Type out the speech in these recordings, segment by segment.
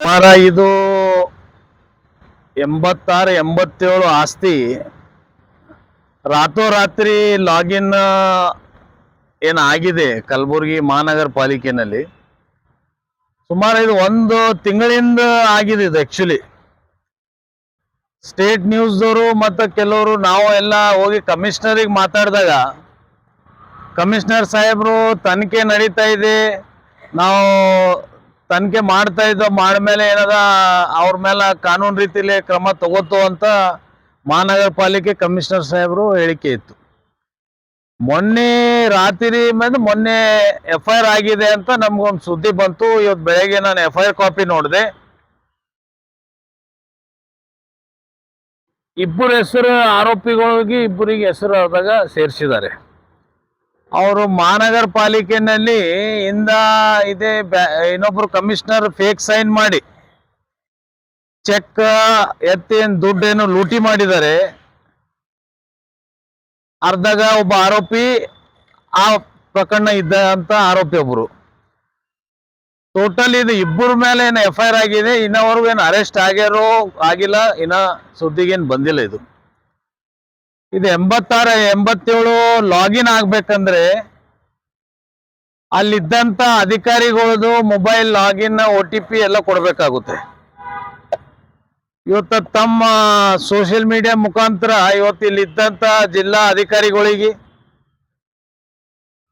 ಸುಮಾರ ಇದು ಎಂಬತ್ತಾರು, ಎಂಬತ್ತೇಳು ಆಸ್ತಿ. ರಾತ್ರೋರಾತ್ರಿ ಲಾಗಿನ್ ಏನಾಗಿದೆ ಕಲಬುರಗಿ ಮಹಾನಗರ ಪಾಲಿಕೆನಲ್ಲಿ? ಸುಮಾರು ಇದು ಒಂದು ತಿಂಗಳಿಂದ ಆಗಿದೆ ಇದು ಆ್ಯಕ್ಚುಲಿ ಸ್ಟೇಟ್ ನ್ಯೂಸ್ದವರು ಮತ್ತು ಕೆಲವರು ನಾವು ಎಲ್ಲ ಹೋಗಿ ಕಮಿಷನರಿಗೆ ಮಾತಾಡಿದಾಗ ಕಮಿಷನರ್ ಸಾಹೇಬರು ತನಿಖೆ ನಡೀತಾ ಇದೆ. ನಾವು ತನಿಖೆ ಮಾಡ್ತಾ ಇದ್ದ ಮಾಡ್ಮೇಲೆ ಏನದ, ಅವ್ರ ಮೇಲೆ ಕಾನೂನು ರೀತಿಲಿ ಕ್ರಮ ತಗೋತು ಅಂತ ಮಹಾನಗರ ಪಾಲಿಕೆ ಕಮಿಷನರ್ ಸಾಹೇಬರು ಹೇಳಿಕೆ ಇತ್ತು. ಮೊನ್ನೆ ರಾತ್ರಿ ಮೇಲೆ ಮೊನ್ನೆ ಎಫ್ ಐ ಆರ್ ಆಗಿದೆ ಅಂತ ನಮ್ಗೊಂದು ಸುದ್ದಿ ಬಂತು. ಇವತ್ತು ಬೆಳಗ್ಗೆ ನಾನು ಎಫ್ ಐ ಆರ್ ಕಾಪಿ ನೋಡಿದೆ. ಇಬ್ಬರು ಹೆಸರು ಆರೋಪಿಗಳಿಗೆ ಇಬ್ಬರಿಗೆ ಹೆಸರು ಆದಾಗ ಸೇರಿಸಿದ್ದಾರೆ. ಅವರು ಮಹಾನಗರ ಪಾಲಿಕೆನಲ್ಲಿ ಇಂದ ಇದೇ ಇನ್ನೊಬ್ರು ಕಮಿಷನರ್ ಫೇಕ್ ಸೈನ್ ಮಾಡಿ. ಚೆಕ್, ಎತ್ತಿ ಏನ್ ದುಡ್ಡೇನು ಲೂಟಿ ಮಾಡಿದ್ದಾರೆ. ಅರ್ಧಗ ಒಬ್ಬ ಆರೋಪಿ ಆ ಪ್ರಕರಣ ಇದ್ದ ಅಂತ ಆರೋಪಿ ಒಬ್ರು. ಟೋಟಲ್ ಇದು ಇಬ್ಬರ ಮೇಲೆ ಏನು ಎಫ್ ಐ ಆಗಿದೆ, ಇನ್ನವರೆಗೂ ಏನು ಅರೆಸ್ಟ್ ಆಗ್ಯಾರೋ ಆಗಿಲ್ಲ, ಇನ್ನ ಸುದ್ದಿಗೇನು ಬಂದಿಲ್ಲ ಇದು. ಇದು ಎಂಬತ್ತಾರ, ಎಂಬತ್ತೇಳು ಲಾಗಿನ್ ಆಗ್ಬೇಕಂದ್ರೆ ಅಲ್ಲಿದ್ದಂತ ಅಧಿಕಾರಿಗಳದು mobile login O T P ಎಲ್ಲ ಕೊಡಬೇಕಾಗುತ್ತೆ. ಇವತ್ತು ತಮ್ಮ ಸೋಷಿಯಲ್ ಮೀಡಿಯಾ ಮುಖಾಂತರ ಇವತ್ತು ಇಲ್ಲಿದ್ದಂಥ ಜಿಲ್ಲಾ ಅಧಿಕಾರಿಗಳಿಗೆ,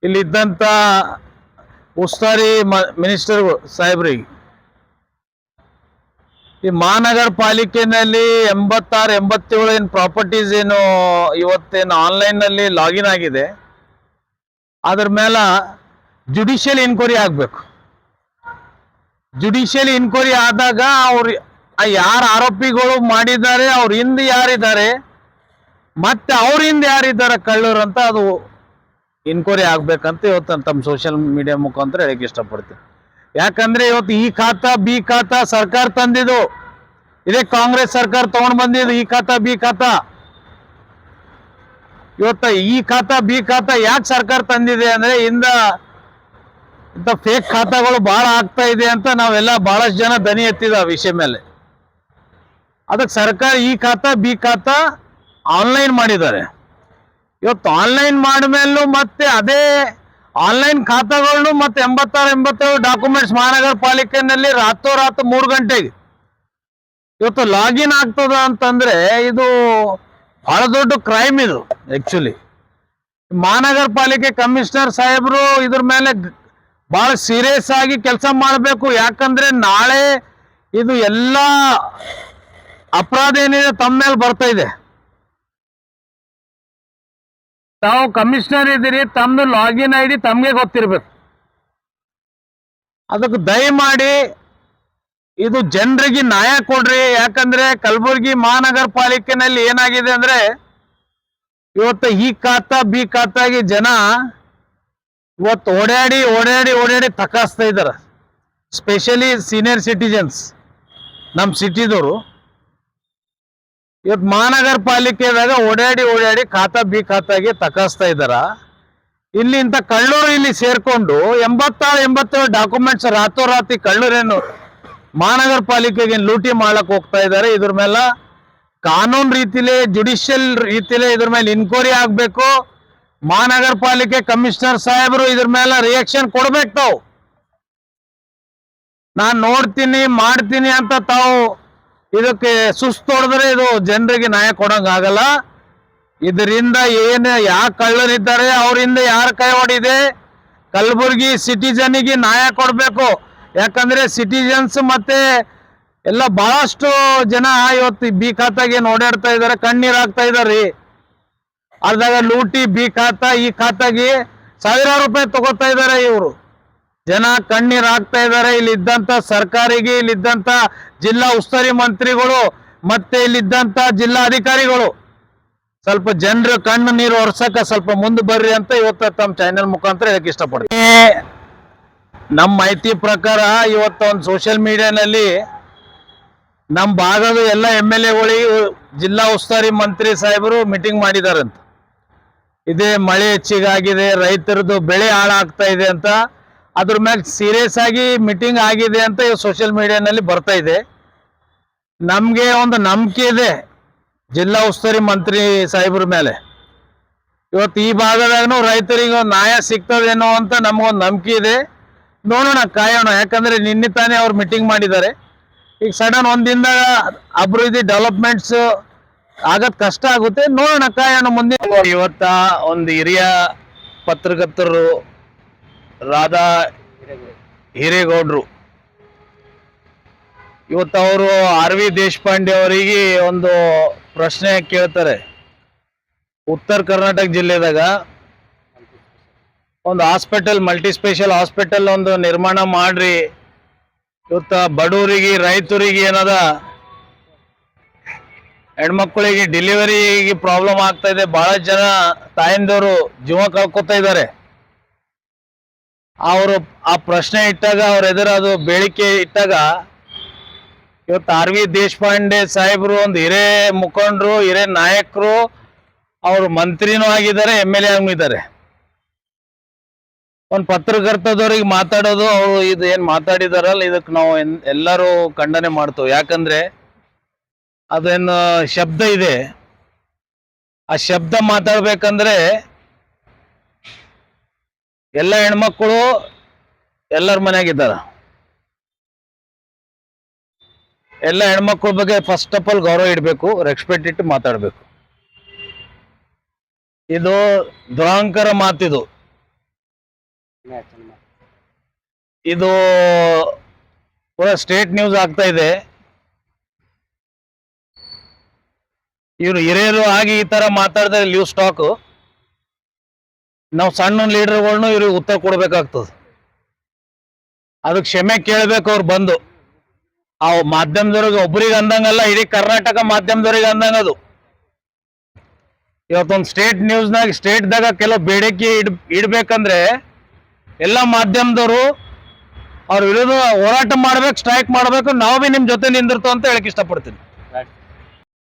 ಇಲ್ಲಿದ್ದಂತ ಉಸ್ತುವಾರಿ ಮಿನಿಸ್ಟರ್ ಸಾಹೇಬ್ರಿಗೆ ಈ ಮಹಾನಗರ ಪಾಲಿಕೆನಲ್ಲಿ ಎಂಬತ್ತಾರು, ಎಂಬತ್ತೇಳು ಏನು ಪ್ರಾಪರ್ಟೀಸ್ ಏನು ಇವತ್ತೇನು ಆನ್ಲೈನ್ನಲ್ಲಿ ಲಾಗಿನ್ ಆಗಿದೆ. ಅದ್ರ ಮೇಲೆ ಜುಡಿಷಿಯಲ್ ಇನ್ಕ್ವೈರಿ ಆಗ್ಬೇಕು. ಜುಡಿಷಿಯಲ್ ಇನ್ಕ್ವೈರಿ ಆದಾಗ ಅವ್ರು ಯಾರು ಆರೋಪಿಗಳು ಮಾಡಿದ್ದಾರೆ, ಅವ್ರ ಹಿಂದೆ ಯಾರಿದ್ದಾರೆ, ಮತ್ತೆ ಅವ್ರ ಹಿಂದೆ ಯಾರಿದ್ದಾರೆ ಕಳ್ಳರು ಅಂತ ಅದು ಇನ್ಕ್ವೈರಿ ಆಗ್ಬೇಕಂತ ಇವತ್ತು ತಮ್ಮ ಸೋಷಿಯಲ್ ಮೀಡಿಯಾ ಮುಖಾಂತರ ಹೇಳಕ್ ಇಷ್ಟಪಡ್ತೀನಿ. ಯಾಕಂದ್ರೆ ಇವತ್ತು ಈ ಖಾತಾ, ಬಿ ಖಾತಾ ಸರ್ಕಾರ ತಂದಿದ್ದು. ಇದೇ ಕಾಂಗ್ರೆಸ್ ಸರ್ಕಾರ ತಗೊಂಡ್ ಬಂದಿದ್ದು ಈ ಖಾತಾ, ಬಿ ಖಾತಾ. ಇವತ್ತ ಈ ಖಾತಾ, ಬಿ ಖಾತಾ ಯಾಕೆ ಸರ್ಕಾರ ತಂದಿದೆ ಅಂದ್ರೆ ಇಂದ ಇಂಥ ಫೇಕ್ ಖಾತಾಗಳು ಬಹಳ ಆಗ್ತಾ ಇದೆ ಅಂತ ನಾವೆಲ್ಲ ಬಹಳಷ್ಟು ಜನ ದನಿ ಎತ್ತಿದ ವಿಷಯ ಮೇಲೆ. ಅದಕ್ಕೆ ಸರ್ಕಾರ ಈ ಖಾತಾ, ಬಿ ಖಾತಾ ಆನ್ಲೈನ್ ಮಾಡಿದ್ದಾರೆ. ಇವತ್ತು ಆನ್ಲೈನ್ ಮಾಡಿದ್ಮೇಲೂ ಮತ್ತೆ ಅದೇ ಆನ್ಲೈನ್ ಖಾತೆಗಳನ್ನು ಮತ್ತೆ ಎಂಬತ್ತಾರು, ಎಂಬತ್ತೇಳು ಡಾಕ್ಯುಮೆಂಟ್ಸ್ ಮಹಾನಗರ ಪಾಲಿಕೆನಲ್ಲಿ ರಾತ್ರೋರಾತ್ ಮೂರು ಗಂಟೆಗೆ. ಇವತ್ತು ಲಾಗಿನ್ ಆಗ್ತದ ಅಂತಂದ್ರೆ ಇದು ಬಹಳ ದೊಡ್ಡ ಕ್ರೈಮ್ ಇದು ಆಕ್ಚುಲಿ ಮಹಾನಗರ ಪಾಲಿಕೆ ಕಮಿಷನರ್ ಸಾಹೇಬರು ಇದ್ರ ಮೇಲೆ ಬಹಳ ಸೀರಿಯಸ್ ಆಗಿ ಕೆಲಸ ಮಾಡಬೇಕು. ಯಾಕಂದ್ರೆ ನಾಳೆ ಇದು ಎಲ್ಲ ಅಪರಾಧ ಏನಿದೆ ತಮ್ಮ ಮೇಲೆ ಬರ್ತಾ ಇದೆ. ತಾವು ಕಮಿಷನರ್ ಇದ್ದೀರಿ ತಮ್ಮದು ಲಾಗಿನ್ ಐ ಡಿ ತಮಗೆ ಗೊತ್ತಿರ್ಬೇಕು. ಅದಕ್ಕೆ ದಯಮಾಡಿ ಇದು ಜನರಿಗೆ ನ್ಯಾಯ ಕೊಡ್ರಿ, ಯಾಕಂದ್ರೆ ಕಲಬುರಗಿ ಮಹಾನಗರ ಪಾಲಿಕೆನಲ್ಲಿ ಏನಾಗಿದೆ ಅಂದ್ರೆ ಇವತ್ತು ಈ ಖಾತ, ಬಿ ಖಾತಾಗಿ ಜನ ಇವತ್ತು ಓಡಾಡಿ ಓಡಾಡಿ ಓಡಾಡಿ ತಕಾಸ್ತಾ ಇದ್ದಾರೆ. ಸ್ಪೆಷಲಿ ಸೀನಿಯರ್ ಸಿಟಿಜನ್ಸ್ ನಮ್ಮ ಸಿಟಿದವರು ಇವತ್ತು ಮಹಾನಗರ ಪಾಲಿಕೆದಾಗ ಓಡಾಡಿ ಓಡಾಡಿ ಖಾತಾ ಬಿ ಖಾತಾಗೆ ತಕಾಸ್ತಾ ಇದ್ದಾರ. ಇಲ್ಲಿ ಕಳ್ಳೂರು ಇಲ್ಲಿ ಸೇರ್ಕೊಂಡು ಎಂಬತ್ತಾರು, ಎಂಬತ್ತೇಳು ಡಾಕ್ಯುಮೆಂಟ್ಸ್ ರಾತ್ರೋರಾತ್ರಿ ಕಳ್ಳೂರೇನು ಮಹಾನಗರ ಪಾಲಿಕೆಗೆ ಲೂಟಿ ಮಾಡಕ್ ಹೋಗ್ತಾ ಇದ್ದಾರೆ. ಇದ್ರ ಮೇಲೆ ಕಾನೂನು ರೀತಿಲೇ ಜುಡಿಷಿಯಲ್ ರೀತಿಲೇ ಇದ್ರ ಮೇಲೆ ಇನ್ಕ್ವೈರಿ ಆಗ್ಬೇಕು. ಮಹಾನಗರ ಪಾಲಿಕೆ ಕಮಿಷನರ್ ಸಾಹೇಬರು ಇದ್ರ ಮೇಲೆ ರಿಯಾಕ್ಷನ್ ಕೊಡ್ಬೇಕು ತಾವು. ನಾನ್ ನೋಡ್ತೀನಿ, ಮಾಡ್ತೀನಿ ಅಂತ ತಾವು ಇದಕ್ಕೆ ಸುಸ್ತು ಹೊಡೆದ್ರೆ ಇದು ಜನರಿಗೆ ನ್ಯಾಯ ಕೊಡಂಗ ಆಗಲ್ಲ. ಇದರಿಂದ ಏನು ಯಾಕೆ ಕಳ್ಳರಿದ್ದಾರೆ, ಅವರಿಂದ ಯಾರ ಕೈ ಹೊಡಿದೆ? ಸಿಟಿಜನ್ ಸಿಟಿಜನ್ಗೆ ನ್ಯಾಯ ಕೊಡಬೇಕು. ಯಾಕಂದ್ರೆ ಸಿಟಿಜನ್ಸ್ ಮತ್ತೆ ಎಲ್ಲ ಬಹಳಷ್ಟು ಜನ ಇವತ್ತು ಬಿ ಖಾತಾಗೆ ಓಡಾಡ್ತಾ ಇದ್ದಾರೆ, ಕಣ್ಣೀರ್ ಹಾಕ್ತಾ ಇದ್ದಾರೆ. ಅರ್ಧಾಗ ಲೂಟಿ ಬಿ ಖಾತಾ, ಈ ಖಾತಾಗಿ ಸಾವಿರಾರು ರೂಪಾಯಿ ತಗೋತಾ ಇದ್ದಾರೆ ಇವರು. ಜನ ಕಣ್ಣೀರಾಗ್ತಾ ಹಾಕ್ತಾ ಇದ್ದಾರೆ. ಇಲ್ಲಿ ಇದ್ದಂತ ಸರ್ಕಾರಿಗೆ ಇಲ್ಲಿದ್ದಂತ ಜಿಲ್ಲಾ ಉಸ್ತುವಾರಿ ಮಂತ್ರಿಗಳು ಮತ್ತೆ ಇಲ್ಲಿದ್ದಂತ ಜಿಲ್ಲಾ ಅಧಿಕಾರಿಗಳು. ಸ್ವಲ್ಪ ಜನರ ಕಣ್ಣು ನೀರು ಒರ್ಸಕ ಸ್ವಲ್ಪ ಮುಂದೆ ಬರ್ರಿ ಅಂತ ಇವತ್ತು ತಮ್ಮ ಚಾನೆಲ್ ಮುಖಾಂತರ ಹೇಳಕ್ ಇಷ್ಟಪಡ್ತೀನಿ. ನಮ್ಮ ಮಾಹಿತಿ ಪ್ರಕಾರ ಇವತ್ತು ಒಂದು ಸೋಷಿಯಲ್ ಮೀಡಿಯಾನಲ್ಲಿ ನಮ್ಮ ಭಾಗದ ಎಲ್ಲ ಎಂ ಎಲ್ ಎಗಳಿಗೆ ಜಿಲ್ಲಾ ಉಸ್ತುವಾರಿ ಮಂತ್ರಿ ಸಾಹೇಬರು ಮೀಟಿಂಗ್ ಮಾಡಿದಾರಂತ. ಇದೇ ಮಳೆ ಹೆಚ್ಚಿಗಾಗಿದೆ ರೈತರದ್ದು ಬೆಳೆ ಹಾಳಾಗ್ತಾ ಇದೆ ಅಂತ ಅದ್ರ ಮೇಲೆ ಸೀರಿಯಸ್ ಆಗಿ ಮೀಟಿಂಗ್ ಆಗಿದೆ ಅಂತ ಸೋಷಿಯಲ್ ಮೀಡಿಯಾನಲ್ಲಿ ಬರ್ತಾ ಇದೆ. ನಮಗೆ ಒಂದು ನಂಬಿಕೆ ಇದೆ ಜಿಲ್ಲಾ ಉಸ್ತುವಾರಿ ಮಂತ್ರಿ ಸಾಹೇಬ್ರ ಮೇಲೆ. ಇವತ್ತು ಈ ಭಾಗದಾಗನು ರೈತರಿಗೆ ಒಂದು ನ್ಯಾಯ ಸಿಗ್ತದೇನೋ ಅಂತ ನಮಗೊಂದು ನಂಬಿಕೆ ಇದೆ. ನೋಡೋಣ ಕಾಯೋಣ, ಯಾಕಂದ್ರೆ ನಿನ್ನೆ ತಾನೇ ಅವ್ರು ಮೀಟಿಂಗ್ ಮಾಡಿದ್ದಾರೆ. ಈಗ ಸಡನ್ ಒಂದಿಂದ ಅಭಿವೃದ್ಧಿ ಡೆವಲಪ್ಮೆಂಟ್ಸ್ ಆಗದ್ ಕಷ್ಟ ಆಗುತ್ತೆ. ನೋಡೋಣ ಕಾಯೋಣ ಮುಂದೆ ಇವತ್ತ ಒಂದು ಹಿರಿಯ ಪತ್ರಕರ್ತರು ರಾಧಾ ಹಿರೇಗೌಡರು. ಇವತ್ತು ಅವರು ಆರ್ ವಿ ದೇಶಪಾಂಡೆ ಅವರಿಗೆ ಒಂದು ಪ್ರಶ್ನೆ ಕೇಳ್ತಾರೆ. ಉತ್ತರ ಕರ್ನಾಟಕ ಜಿಲ್ಲೆದಾಗ ಒಂದು ಹಾಸ್ಪಿಟಲ್ ಮಲ್ಟಿ ಸ್ಪೆಷಲ್ ಹಾಸ್ಪಿಟಲ್ ಒಂದು ನಿರ್ಮಾಣ ಮಾಡ್ರಿ. ಇವತ್ತ ಬಡವರಿಗೆ ರೈತರಿಗೆ ಏನದ? ಹೆಣ್ಮಕ್ಳಿಗೆ ಡೆಲಿವರಿಗೆ ಪ್ರಾಬ್ಲಮ್ ಆಗ್ತಾ ಇದೆ. ಬಹಳ ಜನ ತಾಯಂದವರು ಜೀವ ಕಳ್ಕೊತಾ ಇದ್ದಾರೆ. ಅವರು ಆ ಪ್ರಶ್ನೆ ಇಟ್ಟಾಗ ಅವ್ರ ಎದುರು ಬೇಡಿಕೆ ಇಟ್ಟಾಗ ಇವತ್ತು ಆರ್ ವಿ ದೇಶಪಾಂಡೆ ಸಾಹೇಬರು ಒಂದು ಹಿರೇ ಮುಖಂಡರು, ಹಿರೇ ನಾಯಕರು, ಅವರು ಮಂತ್ರಿನೂ ಆಗಿದ್ದಾರೆ, ಎಂ ಎಲ್ ಎ ಆಗಿದ್ದಾರೆ. ಒಂದು ಪತ್ರಕರ್ತದವ್ರಿಗೆ ಮಾತಾಡೋದು, ಅವರು ಇದು ಏನು ಮಾತಾಡಿದಾರಲ್ಲ, ಇದಕ್ಕೆ ನಾವು ಎಲ್ಲರೂ ಖಂಡನೆ ಮಾಡ್ತೇವೆ. ಯಾಕಂದ್ರೆ ಅದೇನು ಶಬ್ದ ಇದೆ. ಆ ಶಬ್ದ ಮಾತಾಡ್ಬೇಕಂದ್ರೆ ಎಲ್ಲ ಹೆಣ್ಮಕ್ಕಳು ಎಲ್ಲರ ಮನೆಯಾಗಿದ್ದಾರ ಎಲ್ಲ ಹೆಣ್ಮಕ್ಳ ಬಗ್ಗೆ ಫಸ್ಟ್ ಆಫ್ ಆಲ್ ಗೌರವ ಇಡಬೇಕು ರೆಸ್ಪೆಕ್ಟ್ ಇಟ್ಟು ಮಾತಾಡಬೇಕು. ಇದು ದುರಾಂಕರ ಮಾತಿದು ಇದು. ಪೂರಾ ಸ್ಟೇಟ್ ನ್ಯೂಸ್ ಆಗ್ತಾ ಇದೆ. ಇವರು ಹಿರಿಯರು ಆಗಿ ಈ ತರ ಮಾತಾಡಿದ್ರೆ ಲೀವ್ ಸ್ಟಾಕ್ ನಾವು ಸಣ್ಣ ಲೀಡರ್ಗಳ್ನು ಇವ್ರಿಗೆ ಉತ್ತರ ಕೊಡಬೇಕಾಗ್ತದೆ. ಅದಕ್ಕೆ ಕ್ಷಮೆ ಕೇಳಬೇಕು ಅವ್ರು ಬಂದು. ಆ ಮಾಧ್ಯಮದವ್ರಿಗೆ ಒಬ್ರಿಗೆ ಅಂದಂಗಲ್ಲ, ಇಡೀ ಕರ್ನಾಟಕ ಮಾಧ್ಯಮದವ್ರಿಗೆ ಅಂದಂಗ ಅದು ಇವತ್ತೊಂದು ಸ್ಟೇಟ್ ನ್ಯೂಸ್ನಾಗ ಸ್ಟೇಟ್ದಾಗ ಕೆಲವು ಬೇಡಿಕೆ ಇಡ್, ಇಡ್ಬೇಕಂದ್ರೆ ಎಲ್ಲ ಮಾಧ್ಯಮದವರು ಅವ್ರ ವಿರುದ್ಧ ಹೋರಾಟ ಮಾಡ್ಬೇಕು ಸ್ಟ್ರೈಕ್ ಮಾಡ್ಬೇಕು, ನಾವು ಬಿ ನಿಮ್ ಜೊತೆ ನಿಂದಿರ್ತು ಅಂತ ಹೇಳಕ್ ಇಷ್ಟಪಡ್ತೀನಿ.